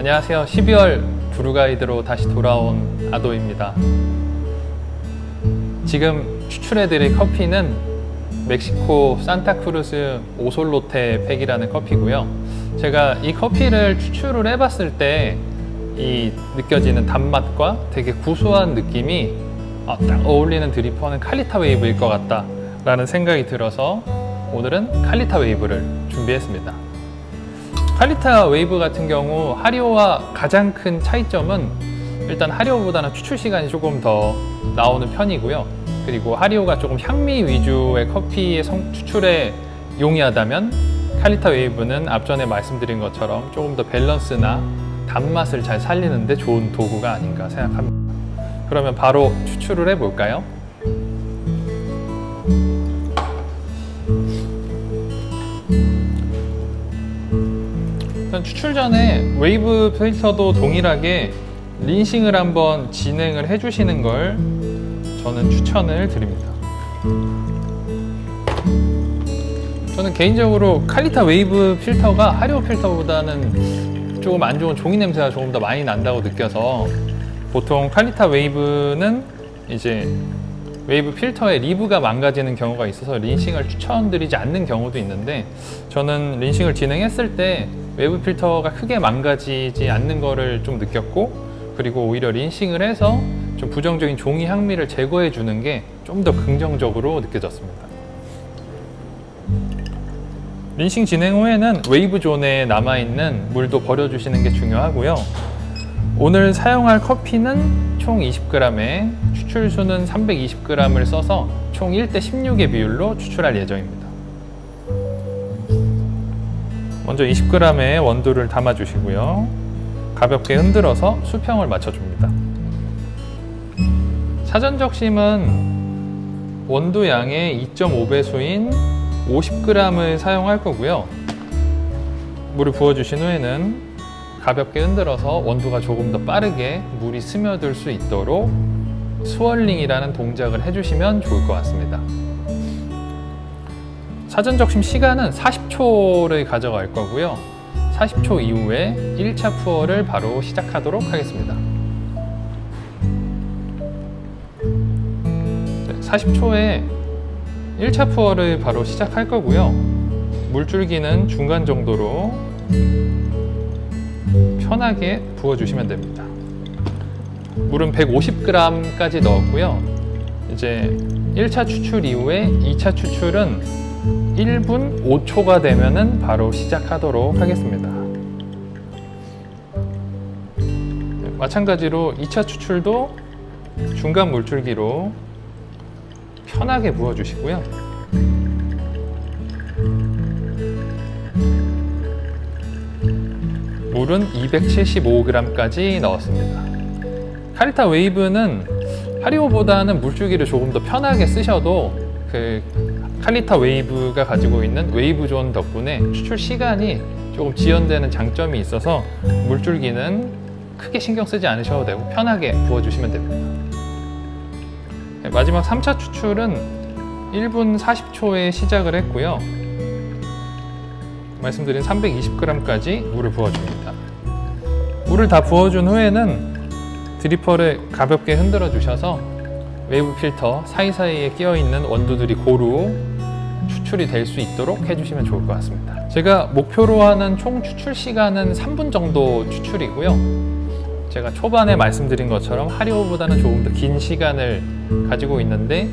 안녕하세요. 12월 브루가이드로 다시 돌아온 아도입니다. 지금 추출해드릴 커피는 멕시코 산타크루즈 오솔로테 팩이라는 커피고요. 제가 이 커피를 추출을 해봤을 때 이 느껴지는 단맛과 되게 구수한 느낌이 아, 딱 어울리는 드리퍼는 칼리타 웨이브일 것 같다라는 생각이 들어서 오늘은 칼리타 웨이브를 준비했습니다. 칼리타 웨이브 같은 경우 하리오와 가장 큰 차이점은 일단 하리오보다는 추출 시간이 조금 더 나오는 편이고요. 그리고 하리오가 조금 향미 위주의 커피의 성- 추출에 용이하다면 칼리타 웨이브는 앞전에 말씀드린 것처럼 조금 더 밸런스나 단맛을 잘 살리는데 좋은 도구가 아닌가 생각합니다. 그러면 바로 추출을 해볼까요? 일단 추출 전에 웨이브 필터도 동일하게 린싱을 한번 진행을 해주시는 걸 저는 추천을 드립니다. 저는 개인적으로 칼리타 웨이브 필터가 하리오 필터보다는 조금 안 좋은 종이 냄새가 조금 더 많이 난다고 느껴서 보통 칼리타 웨이브는 이제 웨이브 필터의 리브가 망가지는 경우가 있어서 린싱을 추천드리지 않는 경우도 있는데 저는 린싱을 진행했을 때 웨이브 필터가 크게 망가지지 않는 거를 좀 느꼈고 그리고 오히려 린싱을 해서 좀 부정적인 종이 향미를 제거해 주는 게 좀 더 긍정적으로 느껴졌습니다. 린싱 진행 후에는 웨이브 존에 남아있는 물도 버려주시는 게 중요하고요. 오늘 사용할 커피는 총 20g에 추출수는 320g을 써서 총 1대 16의 비율로 추출할 예정입니다. 먼저 20g의 원두를 담아주시고요. 가볍게 흔들어서 수평을 맞춰줍니다. 사전 적심은 원두 양의 2.5배수인 50g을 사용할 거고요. 물을 부어주신 후에는 가볍게 흔들어서 원두가 조금 더 빠르게 물이 스며들 수 있도록 스월링이라는 동작을 해주시면 좋을 것 같습니다. 사전 적심 시간은 40초를 가져갈 거고요. 40초 이후에 1차 푸어를 바로 시작하도록 하겠습니다. 40초에 1차 푸어를 바로 시작할 거고요. 물줄기는 중간 정도로 편하게 부어주시면 됩니다. 물은 150g까지 넣었고요. 이제 1차 추출 이후에 2차 추출은 1분 5초가 되면은 바로 시작하도록 하겠습니다. 네, 마찬가지로 2차 추출도 중간 물줄기로 편하게 부어 주시고요. 물은 275g까지 넣었습니다. 카리타 웨이브는 하리오보다는 물줄기를 조금 더 편하게 쓰셔도 그 칼리타 웨이브가 가지고 있는 웨이브 존 덕분에 추출 시간이 조금 지연되는 장점이 있어서 물줄기는 크게 신경 쓰지 않으셔도 되고 편하게 부어주시면 됩니다. 네, 마지막 3차 추출은 1분 40초에 시작을 했고요. 말씀드린 320g까지 물을 부어줍니다. 물을 다 부어준 후에는 드리퍼를 가볍게 흔들어 주셔서 웨이브 필터 사이사이에 끼어 있는 원두들이 고루 추출이 될 수 있도록 해주시면 좋을 것 같습니다. 제가 목표로 하는 총 추출 시간은 3분 정도 추출이고요. 제가 초반에 말씀드린 것처럼 하리오보다는 조금 더 긴 시간을 가지고 있는데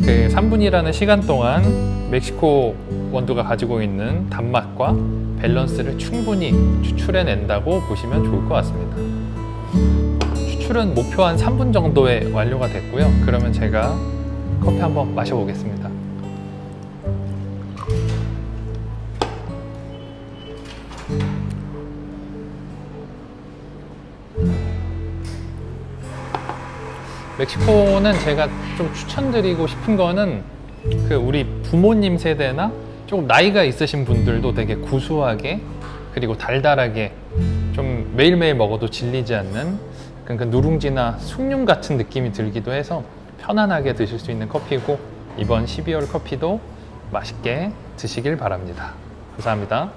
그 3분이라는 시간 동안 멕시코 원두가 가지고 있는 단맛과 밸런스를 충분히 추출해낸다고 보시면 좋을 것 같습니다. 추출은 목표 한 3분 정도에 완료가 됐고요. 그러면 제가 커피 한번 마셔보겠습니다. 멕시코는 제가 좀 추천드리고 싶은 거는 그 우리 부모님 세대나 조금 나이가 있으신 분들도 되게 구수하게 그리고 달달하게 좀 매일매일 먹어도 질리지 않는 약간 그 누룽지나 숭늉 같은 느낌이 들기도 해서 편안하게 드실 수 있는 커피고 이번 12월 커피도 맛있게 드시길 바랍니다. 감사합니다.